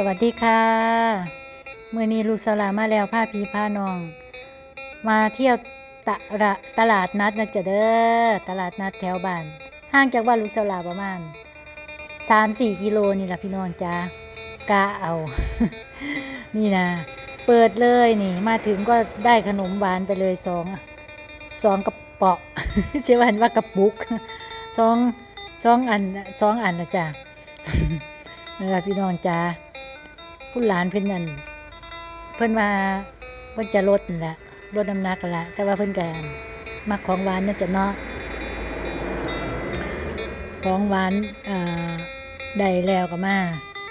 สวัสดีค่ะเมื่อนี้ลูกสลามาแล้วผ้าพีผ้านอง มาเที่ยวตลาดตลาดนัดนะจ๊ะเด้อตลาดนัดแถวบ้านห่างจากบ้านลูกสลาประมาณ3-4กิโลนี่แหละพี่น้องจ้ากะเอา นี่นะ เปิดเลยนี่ มาถึงก็ได้ขนมหวานไปเลยสองสองกระเป๋อเชื่อวันว่ากระปุกสองสองอันสองอันนะจ๊ะนั่แหละพี่น้องจ้า ผู้หลานเพิ่นนั่นเพิ่นมาเพิ่นจะลดนั่นละลดน้ำหนักละแต่ว่าเพิ่นก็มักของหวานเนาจะเนาะของหวานเอ่อได้แล้วก็มา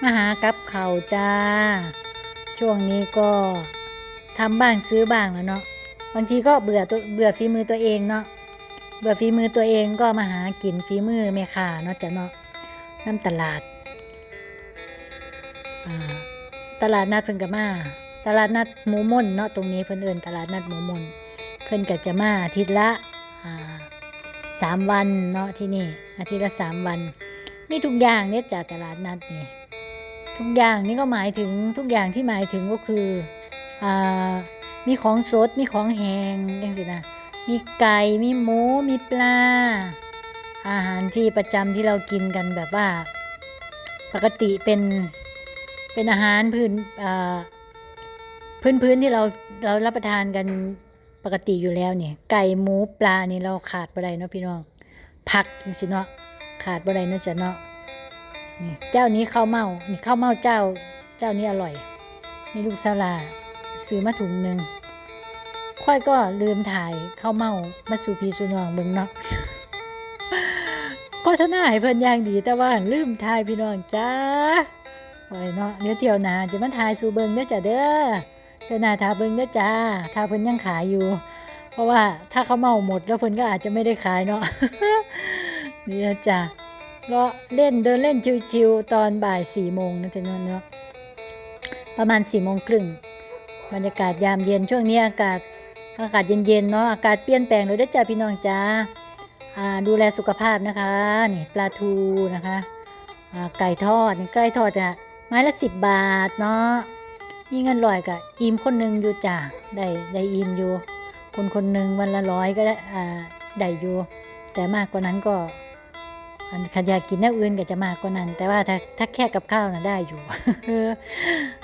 มาหากับเขาจ้า ช่วงนี้ก็ทำบ้างซื้อบ้างแล้วเนาะบางทีก็เบื่อตัวเบื่อฝีมือตัวเองเนาะเบื่อฝีมือตัวเองก็มาหากินฝีมือแม่ค้าเนาะจ้ะเนาะน้ำตลาดอ่า ตลาดนัดเพิ่นก็มา ตลาดนัดหมูม่นเนาะตรงนี้เพิ่นเอิ้นตลาดนัดหมูม่นเพิ่นก็จะมาอาทิตย์ละอ่าสามวันเนาะที่นี่ อาทิตย์ละสามวัน มีทุกอย่างเนี่ยจากตลาดนัดนี่ทุกอย่างนี่ก็หมายถึงทุกอย่างที่หมายถึงก็คืออ่ามีของสดมีของแห้งจังซี่นะมีไก่มีหมูมีปลา อาหารที่ประจำที่เรากินกันแบบว่า ปกติเป็น เป็นอาหารพื้นพื้นพื้นที่เราเรารับประทานกันปกติอยู่แล้วเนี่ย ไก่หมูปลานี่เราขาดบ่ได้เนาะพี่น้องผักนี่สิเนาะขาดบ่ได้เนาะจ้ะเนาะนี่เจ้านี้ข้าวเมานี่ข้าวเมาเจ้าเจ้านี้อร่อยนี่ลูกสลาซื้อมาถุงหนึ่งค่อยก็ลืมถ่ายข้าวเมามาสู่พี่สู่น้องเบิ่งเนาะโฆษณาให้เพิ่นอย่างดีแต่ว่าลืมทายพี่น้องจ้า โอ้ยเนาะเดี๋ยวเที่ยวหน้าจะมาทายสู่เบิ่งเด้อจ้ะเด้อเที่ยวหน้าทาเบิ่งเด้อจ้าถ้าเพิ่นยังขายอยู่ เพราะว่าถ้าเขาเมาหมดแล้วเพิ่นก็อาจจะไม่ได้ขายเนาะนี่นะจ้ะก็เล่นเดินเล่นชิวๆตอนบ่ายสี่โมงนะจ๊ะเนาะประมาณสี่โมงครึ่งบรรยากาศยามเย็นช่วงนี้อากาศอากาศเย็นๆเนาะอากาศเปลี่ยนแปลงเลยเด้อจ้าพี่น้องจ้าดูแลสุขภาพนะคะนี่ปลาทูนะคะไก่ทอดนี่ไก่ทอดจะ ไม้ละสิบบาทเนาะมีเงินลอยกับอิ่มคนหนึ่งอยู่จ้ะได้ได้อิ่มอยู่ คนคนหนึ่งวันละร้อยก็ได้อ่าได้อยู่แต่มากกว่านั้นก็อันขันอยากกินน้ำอื่นก็จะมากกว่านั้น แต่ว่าถ้าถ้าแค่กับข้าวน่ะได้อยู่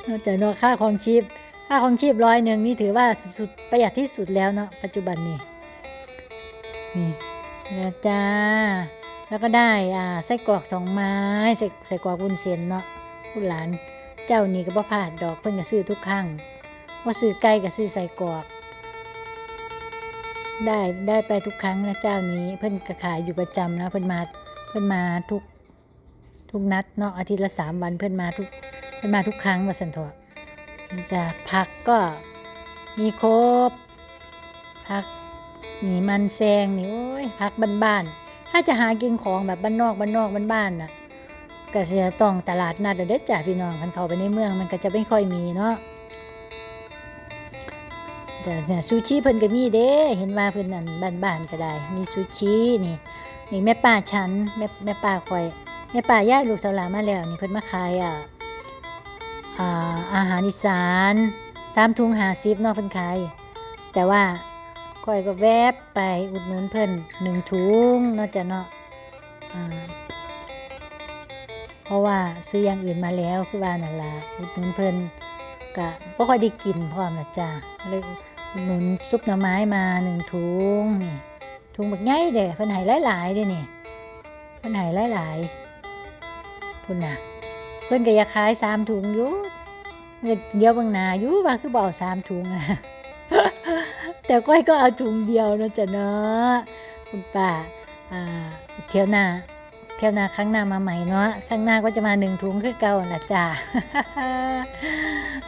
นอกจากนอกค่าของชีพค่าของชีพร้อยหนึ่งนี่ถือว่าสุดๆประหยัดที่สุดแล้วเนาะปัจจุบันนี้นี่นะจ้าแล้วก็ได้อ่าไส้กรอกสองไม้ใส่ใส่กรอกวุ้นเส้นเนาะ ผู้หลาน เจ้านี่ก็บ่พลาดดอกเพิ่นก็ซื้อทุกครั้งว่าซื้อไก่ก็ซื้อใส่กรอกได้ได้ไปทุกครั้งนะเจ้านี้เพิ่นก็ขายอยู่ประจำนะเพิ่นมาเพิ่นมาทุกทุกนัดเนาะอาทิตย์ละสามวันเพิ่นมาทุกเพิ่นมาทุกครั้งว่าสันเถอะจะผักก็มีครบผักนี่มันแซงนี่โอ้ยพักบ้านๆถ้าจะหากินของแบบบ้านนอกบ้านนอกบ้านๆน่ะ ก็จะต้องตลาดนัดเด็ดจ้ะพี่น้องคันเข้าไปในเมืองมันก็จะไม่ค่อยมีเนาะแต่เนี่ยซูชิเพิ่นก็มีเด้เห็นว่าเพิ่นนั่นบ้านๆก็ได้ มีซูชินี่นี่แม่ป้าฉันแม่แม่ป้าคอยแม่ป้าย่าลูกสาวหลามาแล้วนี่เพิ่นมาขายอะอาอาหารอีสานสามถุงหาสิบเนาะเพิ่นขายแต่ว่าก้อยก็แวบไปอุดหนุนเพิ่นหนึ่งถุงนาะจ้ะเนาะอ่า เพราะว่าซื้ออย่างอื่นมาแล้วคือว่านั่นล่ะอุดหนุนเพิ่นก็บ่ค่อยได้กินพร้อมนะจ้ะเลยอุดหนุนซุปหน่อไม้มาหนึ่งถุงนี่ถุงบักใหญ่เด้เพิ่นให้หลายๆเด้นี่เพิ่นให้หลายๆพุ่นน่ะเพิ่นก็อยากขายสามถุงอยู่เงินเดียวบางหนาอยู่ว่าคือบ่เอาสามถุงอะแต่ก้อยก็เอาถุงเดียวนะจ๊ะเนาะคุณป้าอ่าเที่ยวหน้า ที่ยวนาครั้งหน้ามาใหม่เนาะครั้งหน้าก็จะมาหนึ่งถุงคือเก่าน่ะจ้า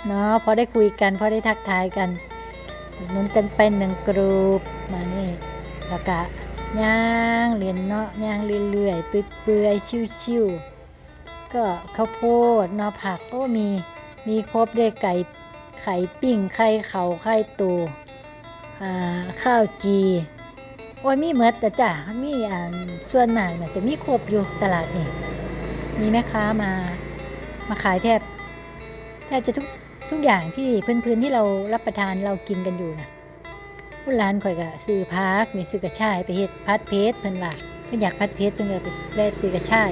เนาะพอได้คุยกันพอได้ทักทายกันอุดหนุนกันไปหนึ่งกรุ๊ปมานี่แล้วก็ย่างเรียนเนาะย่างเรื่อยๆเปื่อยๆชิวๆก็ข้าวโพดเนาะผักก็มีมีครบได้ไก่ไข่ปิ้งไข่เขาไข่ตูอ่าข้าวจี โอ้ยมีเมดแต่จ้ะมีอ่าส่วนมากน่ะจะมีครบอยู่ตลาดนี่มีแม่ค้ามามาขายแทบแทบจะทุกทุกอย่างที่พื้นๆที่เรารับประทานเรากินกันอยู่นะผู้ร้านข่อยก็ซื้อพักนี่ซื้อกระชายไปเฮ็ดพัดเพชรเพิ่นว่าเพิ่นอยากพัดเพชรเพิ่นก็ไปได้ซื้อกระชาย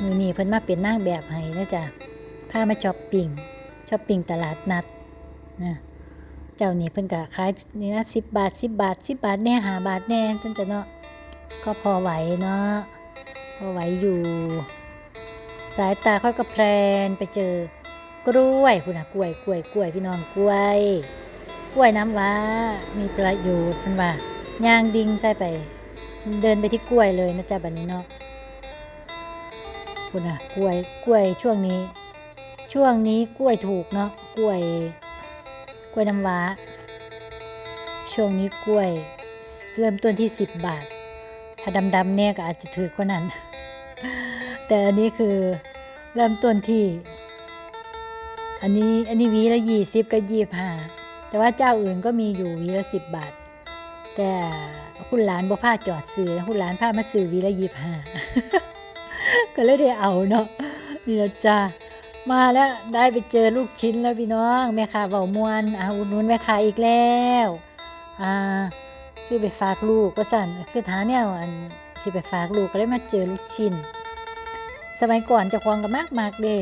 มือนี้เพิ่นมาเป็นนางแบบให้นะจ๊ะพามาช้อปปิ้งช้อปปิ้งตลาดนัดนะ เจ้านี่เพิ่นก็ขายนี่นะ10บาท10บาท10บาทแน่5บาทแน่เพิ่นจะเนาะก็พอไหวเนาะพอไหวอยู่ สายตาค่อยก็แพลนไปเจอกล้วยคุณนะกล้วยกล้วยกล้วยพี่น้องกล้วย กล้วยน้ำว้ามีประโยชน์เพิ่นว่าย่างดิงใส่ไป เดินไปที่กล้วยเลยนะจ๊ะบัดนี้เนาะคุณนะกล้วยกล้วยช่วงนี้ ช่วงนี้กล้วยถูกเนาะกล้วย ล้วยน้ำว้า ช่วงนี้กล้วย เริ่มต้นที่ 10 บาท ถ้าดำๆเนี่ยก็อาจจะถือกว่านั้น แต่อันนี้คือเริ่มต้นที่ อันนี้อันนี้วีละยี่สิบกับยี่ห้าแต่ว่าเจ้าอื่นก็มีอยู่วีละสิบบาท แต่คุณหลานบ่พาจอดซื้อคุณหลานพามาซื้อวีละยี่ห้าก็เลยได้เอาเนาะนี่ละจ้า มาแล้วได้ไปเจอลูกชิ้นแล้วพี่น้องแม่ค้าเบามวนอาอุดหนุนแม่ค้าอีกแล้วอ่าคือไปฝากลูกก็สั่นคือท้าเนี่ยอันสิไปฝากลูกก็เลยมาเจอลูกชิ้นสมัยก่อนจะควงกันมากมากเด้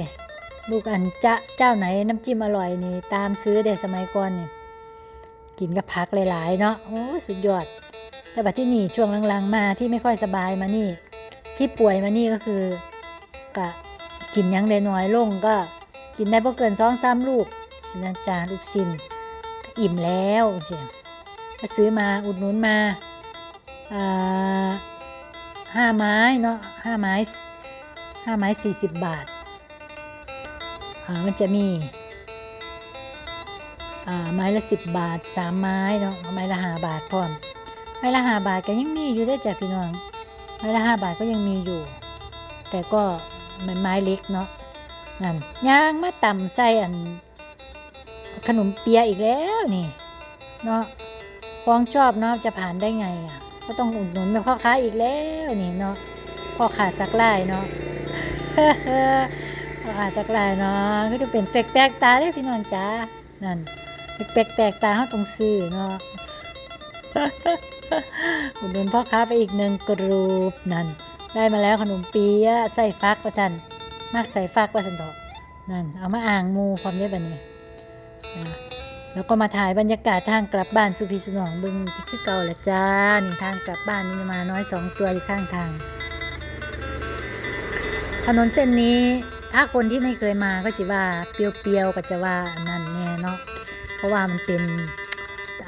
ลูกอันจะเจ้าไหนน้ำจิ้มอร่อยนี่ตามซื้อเด้สมัยก่อนนี่กินกับผักหลายๆเนาะโอ้สุดยอด แต่บัดที่นี่ช่วงหลังๆมาที่ไม่ค่อยสบายมานี่ ที่ป่วยมานี่ก็คือกะ กินยังได้น้อยลงก็ กินได้บ่เกินสองสามลูกสินะจาลูกซินอิ่มแล้วเสียก็ซื้อมาอุดหนุนมาอาห้าไม้เนาะห้าไม้ห้าไม้สี่สิบบาทอ่ามันจะมีไม้ละสิบบาทสามไม้เนาะไม้ละห้าบาทพร้อมไม้ละห้าบาทก็ยังมีอยู่ได้จ้ะพี่น้องไม้ละห้าบาทก็ยังมีอยู่ แต่ก็ ไม้เล็กเนาะนั่นย่างมาต่ำใส่อัน ขนมเปียอีกแล้วนี่เนาะฟองชอบเนาะจะผ่านได้ไงอะก็ต้องอุดหนุนแบบพ่อค้าอีกแล้วนี่เนาะพ่อขาสักไล่เนาะพ่อขาสักไล่เนาะก็จะเป็นแปลกๆตาได้พี่น้องจ้านั่นแปลกๆตาเขาต้องซื้อเนาะอุดหนุนพ่อค้าไปอีกหนึ่งกรูปนั่น ได้มาแล้วขนมปี๊ยะใส่ฟักประสันมากใส่ฟักประสันดอกนั่นเอามาอ่างมูความได้บันนี้นะแล้วก็มาถ่ายบรรยากาศทางกลับบ้านสุพีสุนองบึงที่คือเก่าละจ้านี่ทางกลับบ้านนี่มาน้อยสองตัวอยู่ข้างทาง ถนนเส้นนี้ถ้าคนที่ไม่เคยมาก็สิว่าเปรียวๆก็จะว่าอันนั่นแน่เนาะเพราะว่ามันเป็น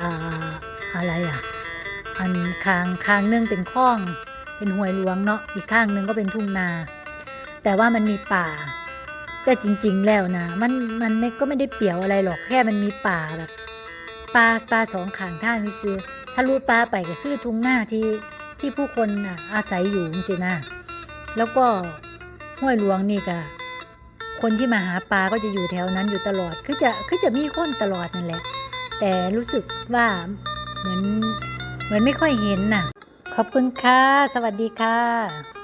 ออะไรอะอันคางคางหนึงเป็นคลอง เป็นห้วยหลวงเนาะอีกข้างหนึงก็เป็นทุ่งนา แต่ว่ามันมีป่า แต่จริง ๆ แล้วนะ มันมันก็ไม่ได้เปี่ยวอะไรหรอกแค่มันมีป่าแบบป่าป่าสองข้างทางนี่ซื้อถ้าลูดป่าไปก็คือทุ่งนาที่ที่ผู้คนน่ะอาศัยอยู่สินะแล้วก็ห้วยหลวงนี่ก็คนที่มาหาปลาก็จะอยู่แถวนั้นอยู่ตลอด คือจะคือจะมีคนตลอดนั่นแหละ แต่รู้สึกว่าเหมือนเหมือนไม่ค่อยเห็นน่ะ ขอบคุณค่ะ สวัสดีค่ะ